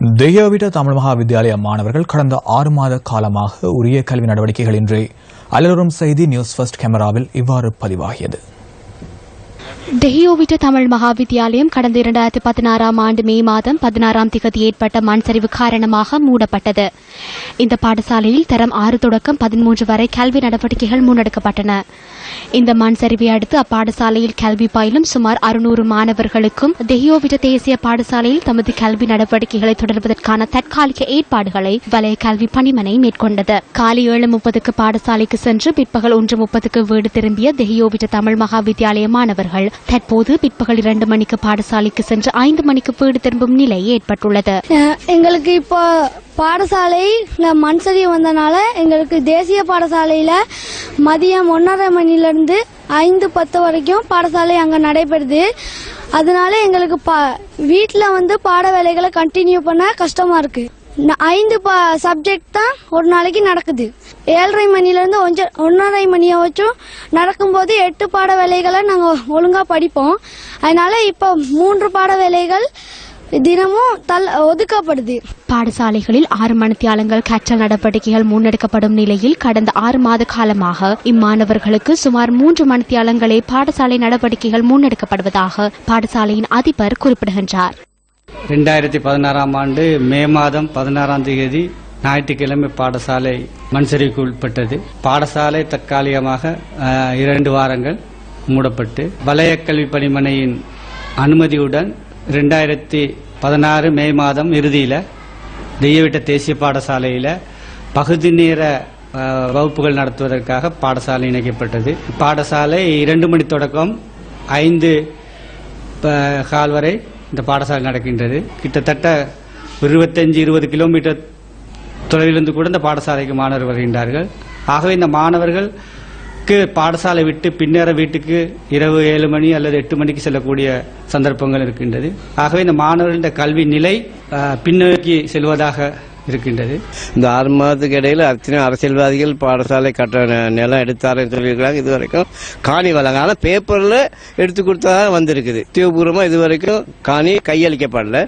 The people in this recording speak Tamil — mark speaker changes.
Speaker 1: தெய்யோவிட தமிழ் மகா வித்தியாலய மாணவர்கள் கடந்த ஆறு மாத காலமாக உரிய கல்வி நடவடிக்கைகளின்றி அலரும் செய்தி நியூஸ் ஃபர்ஸ்ட் கேமராவில் இவ்வாறு பதிவாகியது.
Speaker 2: தெஹியோவிட்ட தமிழ் மகாவித்தியாலயம் கடந்த இரண்டாயிரத்தி பதினாறாம் ஆண்டு மே மாதம் பதினாறாம் திகதி ஏற்பட்ட மண் சரிவு காரணமாக மூடப்பட்டது. இந்த பாடசாலையில் தரம் ஆறு தொடக்கம் பதிமூன்று வரை கல்வி நடவடிக்கைகள் முன்னெடுக்கப்பட்டன. இந்த மண் சரிவை அடுத்து அப்பாடசாலையில் கல்வி பயிலும் சுமார் அறுநூறு மாணவர்களுக்கும் தெஹியோவிட்ட தேசிய பாடசாலையில் தமது கல்வி நடவடிக்கைகளை தொடர்வதற்கான தற்காலிக ஏற்பாடுகளை வலய கல்வி பணிமனை மேற்கொண்டது. காலை ஏழு முப்பதுக்கு பாடசாலைக்கு சென்று பிற்பகல் ஒன்று முப்பதுக்கு வீடு திரும்பிய தெஹியோவிட்ட தமிழ் மகாவித்தியாலய மாணவர்கள் தற்போது பிற்பகல் இரண்டு மணிக்கு பாடசாலைக்கு சென்று ஐந்து மணிக்கு வீடு திரும்பும் நிலை ஏற்பட்டுள்ளது.
Speaker 3: எங்களுக்கு இப்போ பாடசாலை மண் சரிவு வந்தனால எங்களுக்கு தேசிய பாடசாலையில் மதியம் ஒன்றரை மணிலேருந்து ஐந்து பத்து வரைக்கும் பாடசாலை அங்கே நடைபெறுது. அதனால எங்களுக்கு பா வீட்டில் வந்து பாட வேலைகளை கண்டினியூ பண்ண கஷ்டமாக இருக்குது ஐந்து சப்ஜெக்ட் தான் ஒரு நாளைக்கு நடக்குது. ஏழரை மணிலேருந்து ஒஞ்ச ஒன்றரை மணியை வச்சும் நடக்கும்போது எட்டு பாட வேலைகளை நாங்கள் ஒழுங்காக படிப்போம். அதனால இப்போ மூன்று பாட வேலைகள் தினமும் தல் ஒதுக்கப்படுது.
Speaker 2: பாடசாலைகளில் ஆறு மணித்தியாலங்கள் கற்றல் நடவடிக்கைகள் முன்னெடுக்கப்படும் நிலையில் கடந்த ஆறு மாத காலமாக இம்மாணவர்களுக்கு சுமார் மூன்று மணித்தியாலங்களே பாடசாலை நடவடிக்கைகள் முன்னெடுக்கப்படுவதாக பாடசாலையின் அதிபர் குறிப்பிடுகின்றார்.
Speaker 4: ரெண்டாயிரத்தி பதினாறாம் ஆண்டு மே மாதம் பதினாறாம் தேதி ஞாயிற்றுக்கிழமை பாடசாலை மண்சரிவுக்கு உட்பட்டது பாடசாலை தற்காலிகமாக இரண்டு வாரங்கள் மூடப்பட்டு வலய கல்வி பணிமனையின் அனுமதியுடன் ரெண்டாயிரத்தி பதினாறு மே மாதம் இறுதியில் தெய்யவிட்ட தேசிய பாடசாலையில் பகுதி நேர வகுப்புகள் நடத்துவதற்காக பாடசாலை இணைக்கப்பட்டது. பாடசாலை இரண்டு மணி தொடக்கம் ஐந்து ப- கால் வரை இந்த பாடசாலை நடக்கின்றது. கிட்டத்தட்ட இருபத்தஞ்சு இருபது கிலோமீட்டர் தொலைவிலிருந்து கூட இந்த பாடசாலைக்கு மாணவர் வருகின்றார்கள். ஆகவே இந்த மாணவர்களுக்கு பாடசாலை விட்டு பின்னேற வீட்டுக்கு இரவு ஏழு மணி அல்லது எட்டு மணிக்கு செல்லக்கூடிய சந்தர்ப்பங்கள் இருக்கின்றது. ஆகவே இந்த மாணவர்களின் கல்வி நிலை பின்னோக்கி செல்வதாக இருக்கின்றது.
Speaker 5: இந்த ஆறு மாதத்துக்கு இடையில அத்தனை அரசியல்வாதிகள் பாடசாலை கட்ட நிலம் எடுத்தாருன்னு சொல்லியிருக்காங்க இது வரைக்கும் காணி வழங்க ஆனால் பேப்பர்ல எடுத்து கொடுத்தா வந்திருக்குது. உத்தியோகபூர்வமா இது வரைக்கும் காணி கையளிக்கப்படல.